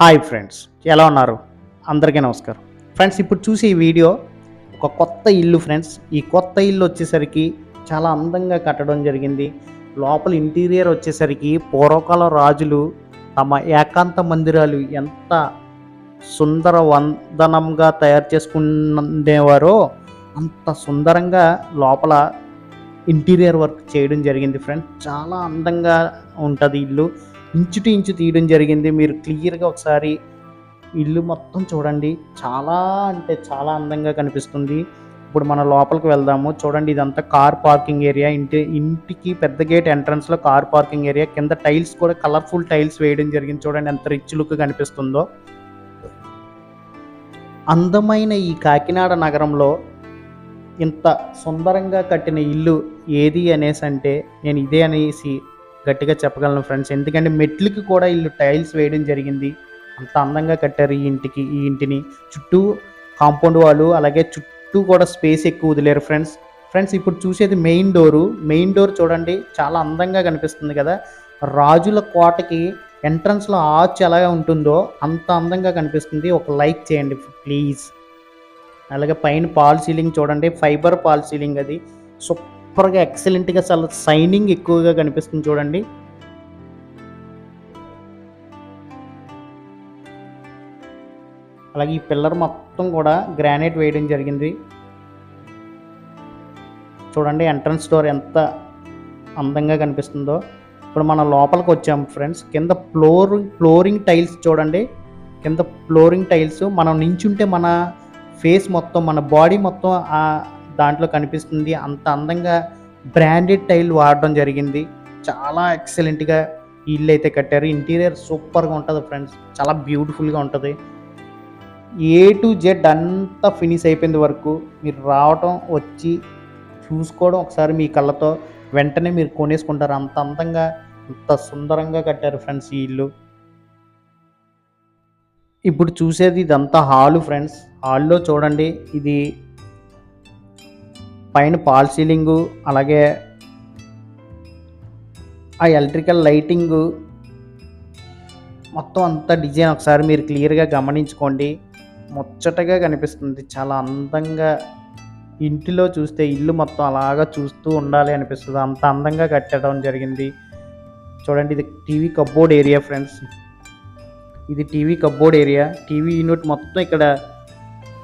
Hi friends ఎలా ఉన్నారు? అందరికీ నమస్కారం. ఫ్రెండ్స్ ఇప్పుడు చూసే ఈ వీడియో ఒక కొత్త ఇల్లు ఫ్రెండ్స్. ఈ కొత్త ఇల్లు వచ్చేసరికి చాలా అందంగా కట్టడం జరిగింది. లోపల ఇంటీరియర్ వచ్చేసరికి పూర్వకాల రాజులు తమ ఏకాంత మందిరాలు ఎంత సుందర వందనంగా తయారు చేసుకునేవారో అంత సుందరంగా లోపల ఇంటీరియర్ వర్క్ చేయడం జరిగింది ఫ్రెండ్స్. చాలా అందంగా ఉంటుంది ఇల్లు. ఇంచు టు ఇంచు తీయడం జరిగింది. మీరు క్లియర్గా ఒకసారి ఇల్లు మొత్తం చూడండి. చాలా అంటే చాలా అందంగా కనిపిస్తుంది. ఇప్పుడు మన లోపలికి వెళ్దాము. చూడండి ఇదంతా కార్ పార్కింగ్ ఏరియా ఇంటి ఇంటికి పెద్ద గేట్ ఎంట్రన్స్లో కార్ పార్కింగ్ ఏరియా కింద టైల్స్ కూడా కలర్ఫుల్ టైల్స్ వేయడం జరిగింది. చూడండి ఎంత రిచ్ లుక్ కనిపిస్తుందో. అందమైన ఈ కాకినాడ నగరంలో ఇంత సుందరంగా కట్టిన ఇల్లు ఏది అనేసి అంటే నేను ఇదే అనేసి గట్టిగా చెప్పగలను ఫ్రెండ్స్. ఎందుకంటే మెట్లకి కూడా ఇల్లు టైల్స్ వేయడం జరిగింది. అంత అందంగా కట్టారు ఈ ఇంటికి ఈ ఇంటిని. చుట్టూ కాంపౌండ్ వాళ్ళు అలాగే చుట్టూ కూడా స్పేస్ ఎక్కువ వదిలేరు ఫ్రెండ్స్. ఫ్రెండ్స్ ఇప్పుడు చూసేది మెయిన్ డోరు. మెయిన్ డోర్ చూడండి చాలా అందంగా కనిపిస్తుంది కదా. రాజుల కోటకి ఎంట్రన్స్లో ఆర్చ్ ఎలా ఉంటుందో అంత అందంగా కనిపిస్తుంది. ఒక లైక్ చేయండి ప్లీజ్. అలాగే పైన పాల్ సీలింగ్ చూడండి ఫైబర్ పాల్ సీలింగ్ అది. సూపర్గా ఎక్సలెంట్గా చాలా సైనింగ్ ఎక్కువగా కనిపిస్తుంది చూడండి. అలాగే ఈ పిల్లర్ మొత్తం కూడా గ్రానైట్ వేయడం జరిగింది. చూడండి ఎంట్రన్స్ డోర్ ఎంత అందంగా కనిపిస్తుందో. ఇప్పుడు మనం లోపలికి వచ్చాము ఫ్రెండ్స్. కింద ఫ్లోర్ ఫ్లోరింగ్ టైల్స్ చూడండి. కింద ఫ్లోరింగ్ టైల్స్. మనం నించుంటే మన ఫేస్ మొత్తం మన బాడీ మొత్తం దాంట్లో కనిపిస్తుంది. అంత అందంగా బ్రాండెడ్ టైల్ వాడడం జరిగింది. చాలా ఎక్సలెంట్గా ఇల్లు అయితే కట్టారు. ఇంటీరియర్ సూపర్గా ఉంటుంది ఫ్రెండ్స్ చాలా బ్యూటిఫుల్గా ఉంటుంది. ఏ టు జెడ్ అంతా ఫినిష్ అయిపోయింది వరకు మీరు రావటం వచ్చి చూసుకోవడం ఒకసారి మీ కళ్ళతో వెంటనే మీరు కొనేసుకుంటారు. అంత అందంగా అంత సుందరంగా కట్టారు ఫ్రెండ్స్ ఈ ఇల్లు. ఇప్పుడు చూసేది ఇదంతా హాలు ఫ్రెండ్స్ హాల్లో చూడండి. ఇది పైన పాల్ సీలింగు అలాగే ఆ ఎలక్ట్రికల్ లైటింగు. మొత్తం అంతా డిజైన్ ఒకసారి మీరు క్లియర్గా గమనించుకోండి. ముచ్చటగా కనిపిస్తుంది. చాలా అందంగా ఇంటిలో చూస్తే ఇల్లు మొత్తం అలాగా చూస్తూ ఉండాలి అనిపిస్తుంది. అంత అందంగా కట్టడం జరిగింది. చూడండి ఇది టీవీ కబ్బోర్డ్ ఏరియా ఫ్రెండ్స్. ఇది TV cupboard area. TV unit మొత్తం ఇక్కడ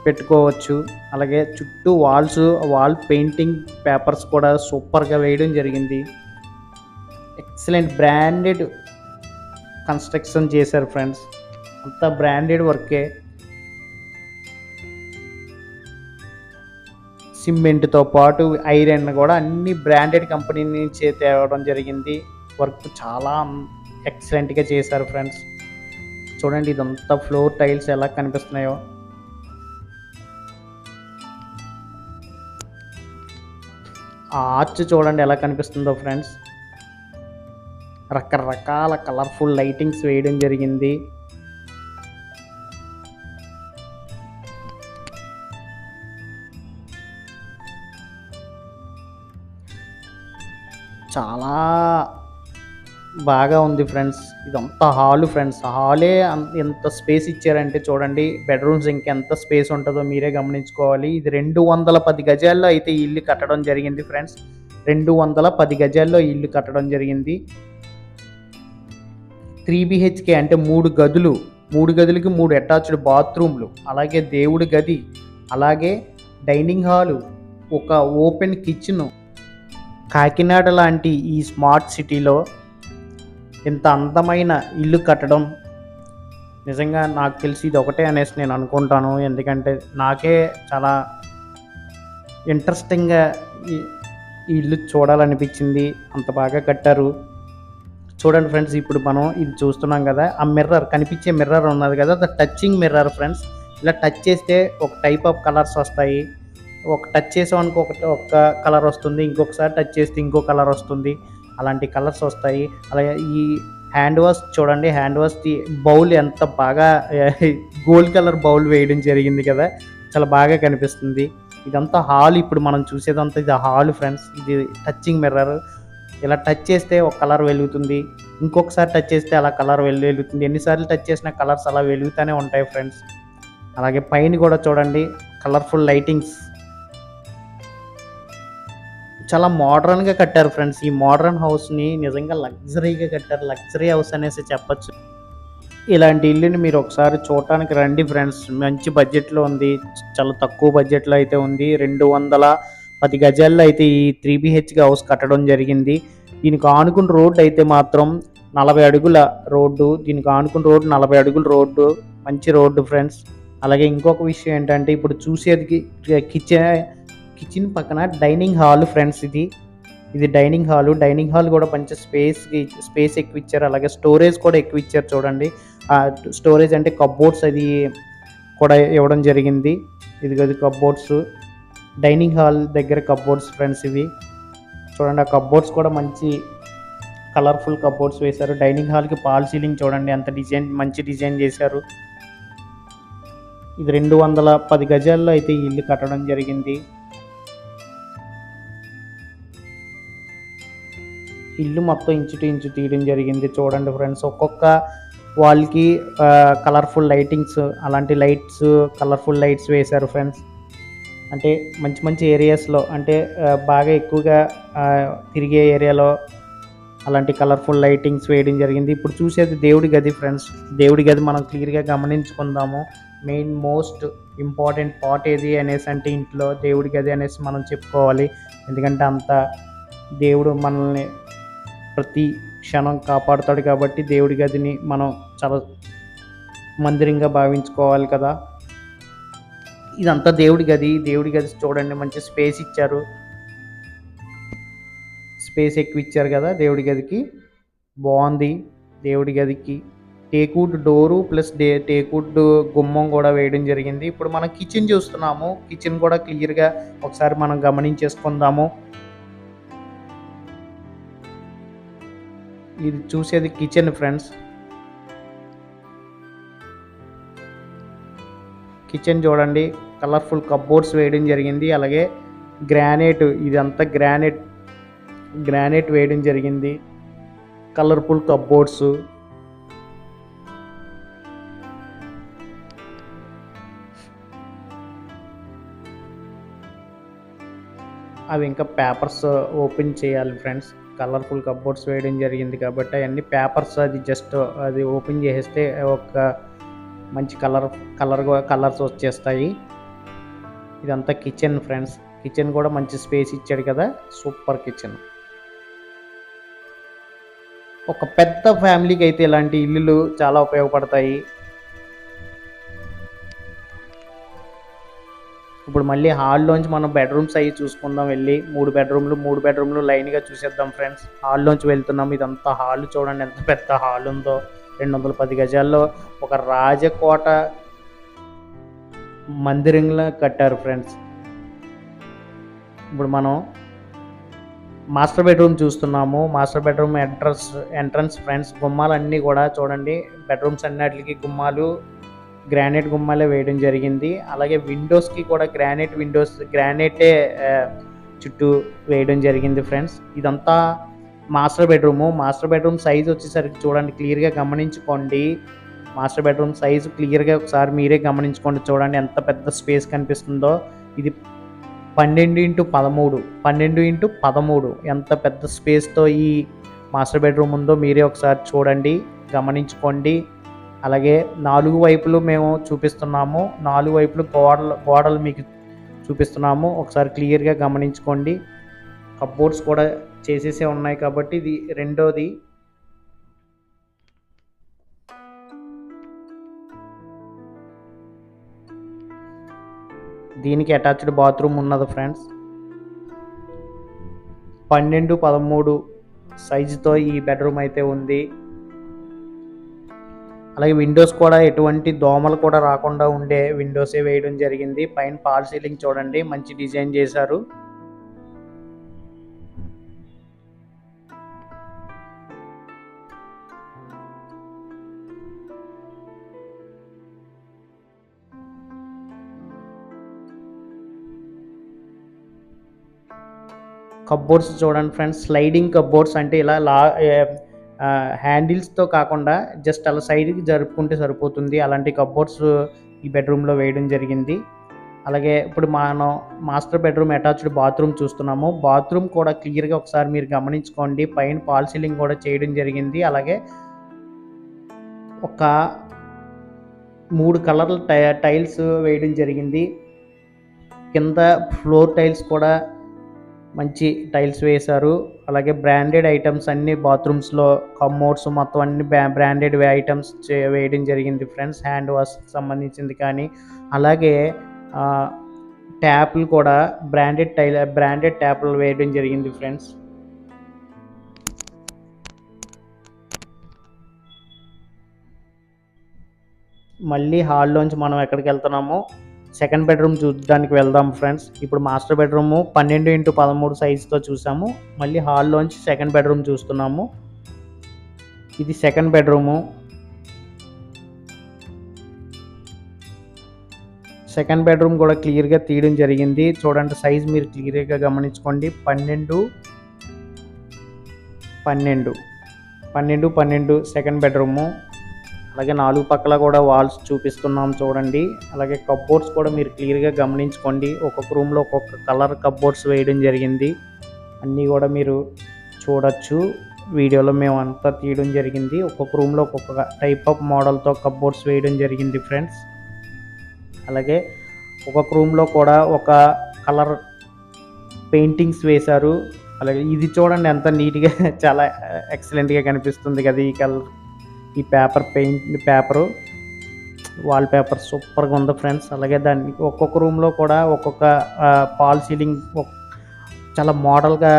పెట్టుకోవచ్చు. అలాగే చుట్టూ వాల్స్ వాల్ పెయింటింగ్ పేపర్స్ కూడా సూపర్గా వేయడం జరిగింది. ఎక్సలెంట్ బ్రాండెడ్ కన్స్ట్రక్షన్ చేశారు ఫ్రెండ్స్. అంతా బ్రాండెడ్ వర్కే. సిమెంట్తో పాటు ఐరన్ కూడా అన్ని బ్రాండెడ్ కంపెనీ నుంచి తేవడం జరిగింది. వర్క్ చాలా ఎక్సలెంట్గా చేశారు ఫ్రెండ్స్. చూడండి ఇదంతా ఫ్లోర్ టైల్స్ ఎలా కనిపిస్తున్నాయో. ఆ ఆర్చ్ చూడండి ఎలా కనిపిస్తుందో ఫ్రెండ్స్. రకరకాల కలర్ఫుల్ లైటింగ్స్ వేయడం జరిగింది. చాలా బాగా ఉంది ఫ్రెండ్స్. ఇదంతా హాల్ ఫ్రెండ్స్. హాలే ఎంత స్పేస్ ఇచ్చారంటే చూడండి. బెడ్రూమ్స్ ఇంకెంత స్పేస్ ఉంటుందో మీరే గమనించుకోవాలి. ఇది రెండు వందల పది గజాల్లో అయితే ఇల్లు కట్టడం జరిగింది ఫ్రెండ్స్. రెండు వందల పది గజాల్లో ఇల్లు కట్టడం జరిగింది. త్రీ బిహెచ్కే అంటే మూడు గదులు. మూడు గదులకి మూడు అటాచ్డ్ బాత్రూమ్లు. అలాగే దేవుడి గది. అలాగే డైనింగ్ హాలు. ఒక ఓపెన్ కిచెను. కాకినాడ లాంటి ఈ స్మార్ట్ సిటీలో ఇంత అందమైన ఇల్లు కట్టడం నిజంగా నాకు తెలిసి ఇది ఒకటే అనేసి నేను అనుకుంటాను. ఎందుకంటే నాకే చాలా ఇంట్రెస్టింగ్గా ఈ ఇల్లు చూడాలనిపించింది. అంత బాగా కట్టారు. చూడండి ఫ్రెండ్స్ ఇప్పుడు మనం ఇది చూస్తున్నాం కదా ఆ మిర్రర్ కనిపించే మిర్రర్ ఉన్నది కదా ద టచింగ్ మిర్రర్ ఫ్రెండ్స్. ఇలా టచ్ చేస్తే ఒక టైప్ ఆఫ్ కలర్స్ వస్తాయి. ఒక టచ్ చేసామనుకో ఒక ఒక కలర్ వస్తుంది ఇంకొకసారి టచ్ చేస్తే ఇంకో కలర్ వస్తుంది. అలాంటి కలర్స్ వస్తాయి. అలాగే ఈ హ్యాండ్ వాష్ చూడండి హ్యాండ్ వాష్ బౌల్ ఎంత బాగా గోల్డ్ కలర్ బౌల్ వేయడం జరిగింది కదా చాలా బాగా కనిపిస్తుంది. ఇదంతా హాల్ ఇప్పుడు మనం చూసేదంతా ఇది హాల్ ఫ్రెండ్స్. ఇది టచింగ్ మిర్రర్. ఇలా టచ్ చేస్తే ఒక కలర్ వెలుగుతుంది. ఇంకొకసారి టచ్ చేస్తే అలా కలర్ వెలు వెలుగుతుంది. ఎన్నిసార్లు టచ్ చేసినా కలర్స్ అలా వెలుగుతూనే ఉంటాయి ఫ్రెండ్స్. అలాగే పైన కూడా చూడండి కలర్ఫుల్ లైటింగ్స్. చాలా మోడర్న్గా కట్టారు ఫ్రెండ్స్ ఈ మోడర్న్ హౌస్ని నిజంగా లగ్జరీగా కట్టారు. లగ్జరీ హౌస్ అనేసి చెప్పచ్చు. ఇలాంటి ఇల్లుని మీరు ఒకసారి చూడటానికి రండి ఫ్రెండ్స్ మంచి బడ్జెట్లో ఉంది. చాలా తక్కువ బడ్జెట్లో అయితే ఉంది. రెండు వందల పది గజాల్లో అయితే ఈ త్రీ బిహెచ్గా హౌస్ కట్టడం జరిగింది. దీనికి ఆనుకున్న రోడ్డు అయితే మాత్రం నలభై అడుగుల రోడ్డు. దీనికి ఆనుకున్న రోడ్డు నలభై అడుగుల రోడ్డు. మంచి రోడ్డు ఫ్రెండ్స్ అలాగే ఇంకొక విషయం ఏంటంటే ఇప్పుడు చూసేది కిచెన్ కిచెన్ పక్కన డైనింగ్ హాల్ ఫ్రెండ్స్ ఇది. ఇది డైనింగ్ హాల్ డైనింగ్ హాల్ కూడా మంచి స్పేస్ స్పేస్ ఎక్కువ ఇచ్చారు. అలాగే స్టోరేజ్ కూడా ఎక్కువ ఇచ్చారు చూడండి. స్టోరేజ్ అంటే కబ్బోర్డ్స్ అది కూడా ఇవ్వడం జరిగింది. ఇది అది కబ్బోర్డ్స్ డైనింగ్ హాల్ దగ్గర కబ్బోర్డ్స్ ఫ్రెండ్స్ ఇవి. చూడండి ఆ కబ్బోర్డ్స్ కూడా మంచి కలర్ఫుల్ కబ్బోర్డ్స్ వేశారు. డైనింగ్ హాల్కి పాల్ సీలింగ్ చూడండి అంత డిజైన్ మంచి డిజైన్ చేశారు. ఇది రెండు వందల పది గజాల్లో అయితే ఇల్లు కట్టడం జరిగింది. ఇల్లు మొత్తం ఇంచుటు ఇంచు తీయడం జరిగింది. చూడండి ఫ్రెండ్స్ ఒక్కొక్క వాళ్ళకి కలర్ఫుల్ లైటింగ్స్ అలాంటి లైట్స్ కలర్ఫుల్ లైట్స్ వేశారు ఫ్రెండ్స్. అంటే మంచి మంచి ఏరియాస్లో అంటే బాగా ఎక్కువగా తిరిగే ఏరియాలో అలాంటి కలర్ఫుల్ లైటింగ్స్ వేయడం జరిగింది. ఇప్పుడు చూసేది దేవుడి గది ఫ్రెండ్స్. దేవుడి గది మనం క్లియర్గా గమనించుకుందాము. మెయిన్ మోస్ట్ ఇంపార్టెంట్ పార్ట్ ఏది అనేసి అంటే ఇంట్లో దేవుడి గది అనేసి మనం చెప్పుకోవాలి. ఎందుకంటే అంత దేవుడు మనల్ని ప్రతి క్షణం కాపాడుతాడు కాబట్టి దేవుడి గదిని మనం చాలా మందిరంగా భావించుకోవాలి కదా. ఇదంతా దేవుడి గది దేవుడి గది చూడండి మంచి స్పేస్ ఇచ్చారు. స్పేస్ ఎక్కువ ఇచ్చారు కదా దేవుడి గదికి బాగుంది దేవుడి గదికి teakwood door plus the teakwood గుమ్మం కూడా వేయడం జరిగింది. ఇప్పుడు మనం కిచెన్ చూస్తున్నాము. కిచెన్ కూడా క్లియర్గా ఒకసారి మనం గమనించేసుకుందాము. ఇది చూసేది కిచెన్ ఫ్రెండ్స్ కిచెన్ చూడండి. కలర్ఫుల్ కబ్బోర్డ్స్ వేయడం జరిగింది. అలాగే గ్రానైట్ ఇదంతా గ్రానైట్ గ్రానైట్ వేయడం జరిగింది. కలర్ఫుల్ కబ్బోర్డ్స్ అవి ఇంకా పేపర్స్ ఓపెన్ చేయాలి ఫ్రెండ్స్ కలర్ఫుల్ కబోర్డ్స్ వేయడం జరిగింది కాబట్టి అవన్నీ పేపర్స్ అది జస్ట్ అది ఓపెన్ చేసేస్తే ఒక మంచి కలర్ కలర్ కలర్స్ వచ్చేస్తాయి. ఇదంతా కిచెన్ ఫ్రెండ్స్. కిచెన్ కూడా మంచి స్పేస్ ఇచ్చాడు కదా. Super kitchen. ఒక పెద్ద ఫ్యామిలీకి అయితే ఇలాంటి ఇల్లులు చాలా ఉపయోగపడతాయి. ఇప్పుడు మళ్ళీ హాల్లోంచి మనం బెడ్రూమ్స్ అవి చూసుకుందాం వెళ్ళి మూడు బెడ్రూమ్లు మూడు బెడ్రూమ్లు లైన్గా చూసేద్దాం ఫ్రెండ్స్. హాల్లోంచి వెళ్తున్నాం. ఇదంతా హాల్ చూడండి ఎంత పెద్ద హాల్ ఉందో. రెండు వందల పది గజాల్లో ఒక రాజకోట మందిరంలా కట్టారు ఫ్రెండ్స్. ఇప్పుడు మనం మాస్టర్ బెడ్రూమ్ చూస్తున్నాము. Master bedroom entrance entrance friends గుమ్మాలన్నీ కూడా చూడండి. బెడ్రూమ్స్ అన్నిటికి గుమ్మాలు గ్రానైట్ గుమ్మాలే వేయడం జరిగింది. అలాగే విండోస్కి కూడా గ్రానైట్ విండోస్ గ్రానైటే చుట్టూ వేయడం జరిగింది ఫ్రెండ్స్ ఇదంతా master bedroom master bedroom size వచ్చేసరికి చూడండి క్లియర్గా గమనించుకోండి. మాస్టర్ బెడ్రూమ్ సైజు క్లియర్గా ఒకసారి మీరే గమనించుకోండి. చూడండి ఎంత పెద్ద స్పేస్ కనిపిస్తుందో. ఇది పన్నెండు ఇంటూ పదమూడు పన్నెండు ఇంటూ పదమూడు. ఎంత పెద్ద స్పేస్తో ఈ మాస్టర్ బెడ్రూమ్ ఉందో మీరే ఒకసారి చూడండి గమనించుకోండి. అలాగే నాలుగు వైపులు మేము చూపిస్తున్నాము. నాలుగు వైపులు గోడలు గోడలు మీకు చూపిస్తున్నాము. ఒకసారి క్లియర్గా గమనించుకోండి. కబ్బోర్డ్స్ కూడా చేసేసే ఉన్నాయి కాబట్టి ఇది రెండోది. దీనికి అటాచ్డ్ బాత్రూమ్ ఉన్నది ఫ్రెండ్స్ పన్నెండు పదమూడు సైజుతో ఈ బెడ్రూమ్ అయితే ఉంది. అలాగే విండోస్ కూడా ఎటువంటి దోమలు కూడా రాకుండా ఉండే విండోసే వేయడం జరిగింది. పైన పాల్ సీలింగ్ చూడండి మంచి డిజైన్ చేశారు. కబ్బోర్డ్స్ చూడండి ఫ్రెండ్స్ స్లైడింగ్ కబ్బోర్డ్స్ అంటే ఇలా లా హ్యాండిల్స్తో కాకుండా జస్ట్ అలా సైడ్కి జరుపుకుంటే సరిపోతుంది. అలాంటి కబోర్డ్స్ ఈ బెడ్రూమ్లో వేయడం జరిగింది. అలాగే ఇప్పుడు మనం మాస్టర్ బెడ్రూమ్ అటాచ్డ్ బాత్రూమ్ చూస్తున్నాము. బాత్రూమ్ కూడా క్లియర్గా ఒకసారి మీరు గమనించుకోండి. పైన పాల్ సీలింగ్ కూడా చేయడం జరిగింది. అలాగే ఒక మూడు కలర్ల టై టైల్స్ వేయడం జరిగింది. కింద ఫ్లోర్ టైల్స్ కూడా మంచి టైల్స్ వేశారు. అలాగే బ్రాండెడ్ ఐటమ్స్ అన్ని బాత్రూమ్స్లో కమ్మోడ్స్ మొత్తం అన్ని బ్రాండెడ్ ఐటమ్స్ వేయడం జరిగింది ఫ్రెండ్స్. హ్యాండ్ వాష్ సంబంధించింది కానీ అలాగే ట్యాప్లు కూడా బ్రాండెడ్ టైల్ బ్రాండెడ్ ట్యాప్లు వేయడం జరిగింది ఫ్రెండ్స్. మళ్ళీ హాల్లోంచి మనం ఎక్కడికి వెళ్తున్నామో సెకండ్ బెడ్రూమ్ చూడడానికి వెళ్దాం ఫ్రెండ్స్. ఇప్పుడు మాస్టర్ బెడ్రూమ్ పన్నెండు ఇంటూ పదమూడు సైజుతో చూసాము. మళ్ళీ హాల్లోంచి సెకండ్ బెడ్రూమ్ చూస్తున్నాము. ఇది సెకండ్ బెడ్రూము. సెకండ్ బెడ్రూమ్ కూడా క్లియర్గా తీయడం జరిగింది. చూడండి సైజ్ మీరు క్లియర్గా గమనించుకోండి. పన్నెండు పన్నెండు పన్నెండు పన్నెండు సెకండ్ బెడ్రూము. అలాగే నాలుగు పక్కల కూడా వాల్స్ చూపిస్తున్నాం చూడండి. అలాగే కప్బోర్డ్స్ కూడా మీరు క్లియర్గా గమనించుకోండి. ఒక్కొక్క రూమ్లో ఒక్కొక్క కలర్ కప్బోర్డ్స్ వేయడం జరిగింది. అన్నీ కూడా మీరు చూడొచ్చు. వీడియోలో మేము అంతా తీయడం జరిగింది. ఒక్కొక్క రూమ్లో ఒక్కొక్క టైప్ ఆఫ్ మోడల్తో కప్బోర్డ్స్ వేయడం జరిగింది ఫ్రెండ్స్ అలాగే ఒక్కొక్క రూమ్లో కూడా ఒక కలర్ పెయింటింగ్స్ వేశారు. అలాగే ఇది చూడండి ఎంత నీట్గా చాలా ఎక్సలెంట్గా కనిపిస్తుంది కదా ఈ కలర్ ఈ paper paint paper wall paper సూపర్గా ఉంది ఫ్రెండ్స్. అలాగే దాన్ని ఒక్కొక్క రూమ్లో కూడా ఒక్కొక్క పాల్ సీలింగ్ చాలా మోడల్గా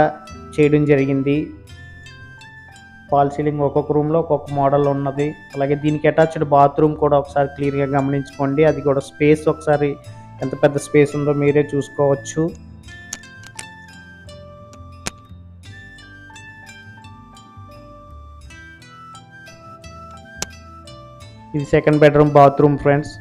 చేయడం జరిగింది. పాల్ సీలింగ్ ఒక్కొక్క రూమ్లో ఒక్కొక్క మోడల్ ఉన్నది. అలాగే దీనికి అటాచ్డ్ బాత్రూమ్ కూడా ఒకసారి క్లియర్గా గమనించుకోండి. అది కూడా స్పేస్ ఒకసారి ఎంత పెద్ద స్పేస్ ఉందో మీరే చూసుకోవచ్చు. ఇది second bedroom bathroom friends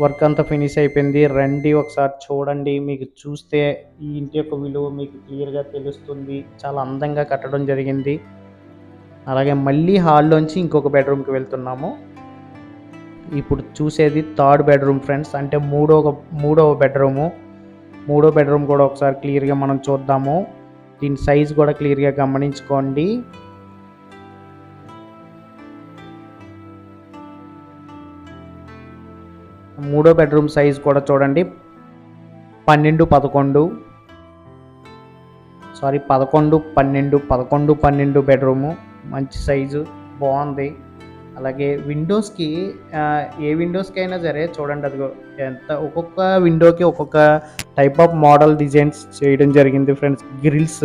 work అంతా ఫినిష్ అయిపోయింది. రండి ఒకసారి చూడండి. మీకు చూస్తే ఈ ఇంటి యొక్క విలువ మీకు క్లియర్గా తెలుస్తుంది. చాలా అందంగా కట్టడం జరిగింది. అలాగే మళ్ళీ హాల్లోంచి ఇంకొక బెడ్రూమ్కి వెళ్తున్నాము. ఇప్పుడు చూసేది థర్డ్ బెడ్రూమ్ ఫ్రెండ్స్ అంటే మూడవ మూడవ బెడ్రూము మూడో బెడ్రూమ్ కూడా ఒకసారి క్లియర్గా మనం చూద్దాము. దీని సైజ్ కూడా క్లియర్గా గమనించుకోండి. మూడో బెడ్రూమ్ సైజ్ కూడా చూడండి. పన్నెండు పదకొండు. సారీ పదకొండు పన్నెండు పదకొండు పన్నెండు బెడ్రూము. మంచి సైజు బాగుంది. అలాగే విండోస్కి ఏ విండోస్కి అయినా సరే చూడండి అదిగో ఎంత ఒక్కొక్క విండోకి ఒక్కొక్క టైప్ ఆఫ్ మోడల్ డిజైన్స్ చేయడం జరిగింది ఫ్రెండ్స్. గ్రిల్స్.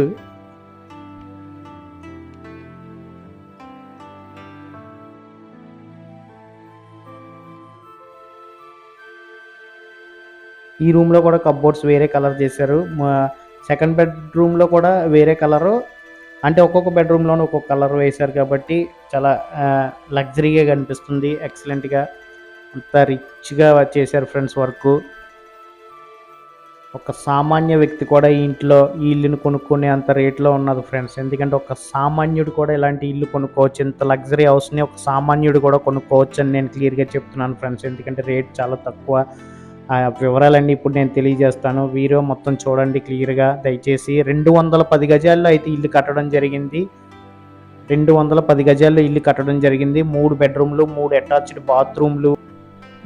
ఈ రూమ్లో కూడా కబ్బోర్డ్స్ వేరే కలర్ చేశారు. సెకండ్ బెడ్రూమ్లో కూడా వేరే కలరు. అంటే ఒక్కొక్క బెడ్రూమ్లోనూ ఒక్కొక్క కలర్ వేశారు కాబట్టి చాలా లగ్జరీగా కనిపిస్తుంది. ఎక్సలెంట్గా అంత రిచ్గా చేశారు ఫ్రెండ్స్ వర్క్. ఒక సామాన్య వ్యక్తి కూడా ఈ ఇంట్లో ఈ ఇల్లుని కొనుక్కునే అంత రేట్లో ఉన్నది ఫ్రెండ్స్. ఎందుకంటే ఒక సామాన్యుడు కూడా ఇలాంటి ఇల్లు కొనుక్కోవచ్చు. ఇంత లగ్జరీ హౌస్ని ఒక సామాన్యుడు కూడా కొనుక్కోవచ్చు అని నేను క్లియర్గా చెప్తున్నాను ఫ్రెండ్స్. ఎందుకంటే రేట్ చాలా తక్కువ. ఆ వివరాలన్నీ ఇప్పుడు నేను తెలియజేస్తాను. వీడియో మొత్తం చూడండి క్లియర్గా. దయచేసి రెండు వందల పది గజాల్లో అయితే ఇల్లు కట్టడం జరిగింది. రెండు వందల పది గజాల్లో ఇల్లు కట్టడం జరిగింది. మూడు బెడ్రూమ్లు మూడు అటాచ్డ్ బాత్రూమ్లు.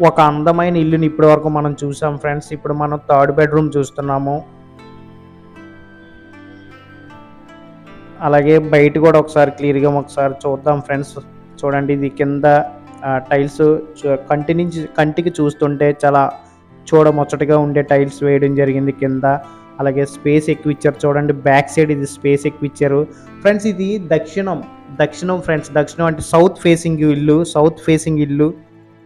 ఒక అందమైన ఇల్లుని ఇప్పటి వరకు మనం చూసాం ఫ్రెండ్స్. ఇప్పుడు మనం థర్డ్ బెడ్రూమ్ చూస్తున్నాము. అలాగే బయట కూడా ఒకసారి క్లియర్గా ఒకసారి చూద్దాం ఫ్రెండ్స్. చూడండి ఇది కింద టైల్స్ కంటి నుంచి కంటికి చూస్తుంటే చాలా చూడముచ్చటగా ఉండే టైల్స్ వేయడం జరిగింది కింద. అలాగే స్పేస్ ఎక్కువ ఇచ్చారు చూడండి బ్యాక్ సైడ్ ఇది స్పేస్ ఎక్కువ ఇచ్చారు. ఫ్రెండ్స్ ఇది దక్షిణం. దక్షిణం ఫ్రెండ్స్ దక్షిణం అంటే సౌత్ ఫేసింగ్ ఇల్లు సౌత్ ఫేసింగ్ ఇల్లు.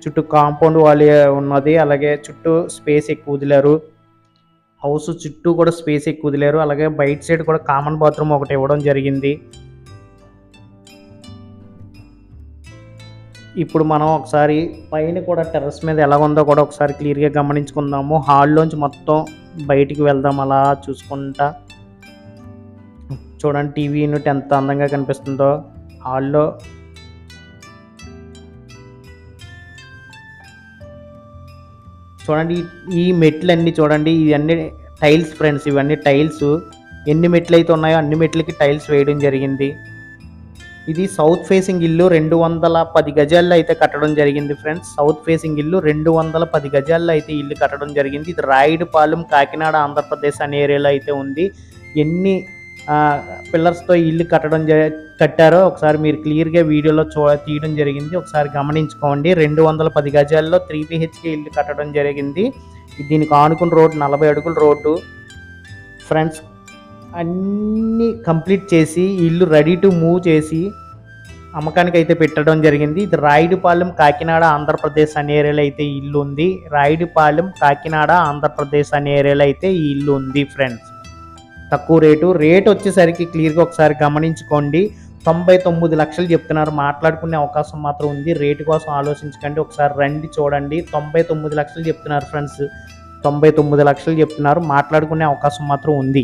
చుట్టూ కాంపౌండ్ వాల్ ఉన్నది అలాగే చుట్టూ స్పేస్ ఎక్కువ వదిలారు. హౌస్ చుట్టూ కూడా స్పేస్ ఎక్కువ వదిలారు అలాగే బయట సైడ్ కూడా కామన్ బాత్రూమ్ ఒకటి ఇవ్వడం జరిగింది. ఇప్పుడు మనం ఒకసారి పైన కూడా టెర్రస్ మీద ఎలా ఉందో కూడా ఒకసారి క్లియర్గా గమనించుకుందాము. హాల్లోంచి మొత్తం బయటికి వెళ్దాం అలా చూసుకుంటా. చూడండి టీవీ యూనిట్ ఎంత అందంగా కనిపిస్తుందో. హాల్లో చూడండి ఈ- ఈ మెట్లు అన్నీ చూడండి ఇవన్నీ టైల్స్ ఫ్రెండ్స్ ఇవన్నీ టైల్స్. ఎన్ని మెట్లు అయితే ఉన్నాయో అన్ని మెట్లకి టైల్స్ వేయడం జరిగింది. ఇది సౌత్ ఫేసింగ్ ఇల్లు రెండు వందల పది గజాల్లో అయితే కట్టడం జరిగింది ఫ్రెండ్స్ సౌత్ ఫేసింగ్ ఇల్లు రెండు వందల పది గజాల్లో అయితే ఇల్లు కట్టడం జరిగింది. ఇది రాయుడుపాలెం కాకినాడ ఆంధ్రప్రదేశ్ అనే ఏరియాలో అయితే ఉంది. ఎన్ని పిల్లర్స్తో ఇల్లు కట్టడం జ కట్టారో ఒకసారి మీరు క్లియర్గా వీడియోలో చూ తీయడం జరిగింది. ఒకసారి గమనించుకోండి. రెండు వందల పది గజాల్లో త్రీ బిహెచ్కే ఇల్లు కట్టడం జరిగింది. దీనికి ఆనుకున్న రోడ్డు నలభై అడుగుల రోడ్డు. ఫ్రెండ్స్ అన్నీ కంప్లీట్ చేసి ఇల్లు రెడీ టు మూవ్ చేసి అమ్మకానికి అయితే పెట్టడం జరిగింది. ఇది రాయుడుపాలెం కాకినాడ ఆంధ్రప్రదేశ్ అనే ఏరియాలో అయితే ఇల్లు ఉంది. రాయుడుపాలెం కాకినాడ ఆంధ్రప్రదేశ్ అనే ఏరియాలో అయితే ఈ ఇల్లు ఉంది ఫ్రెండ్స్ తక్కువ రేటు. రేట్ వచ్చేసరికి క్లియర్గా ఒకసారి గమనించుకోండి. తొంభై తొమ్మిది లక్షలు చెప్తున్నారు. మాట్లాడుకునే అవకాశం మాత్రం ఉంది. రేటు కోసం ఆలోచించకండి. ఒకసారి రండి చూడండి. తొంభై తొమ్మిది లక్షలు చెప్తున్నారు ఫ్రెండ్స్ తొంభై తొమ్మిది లక్షలు చెప్తున్నారు. మాట్లాడుకునే అవకాశం మాత్రం ఉంది.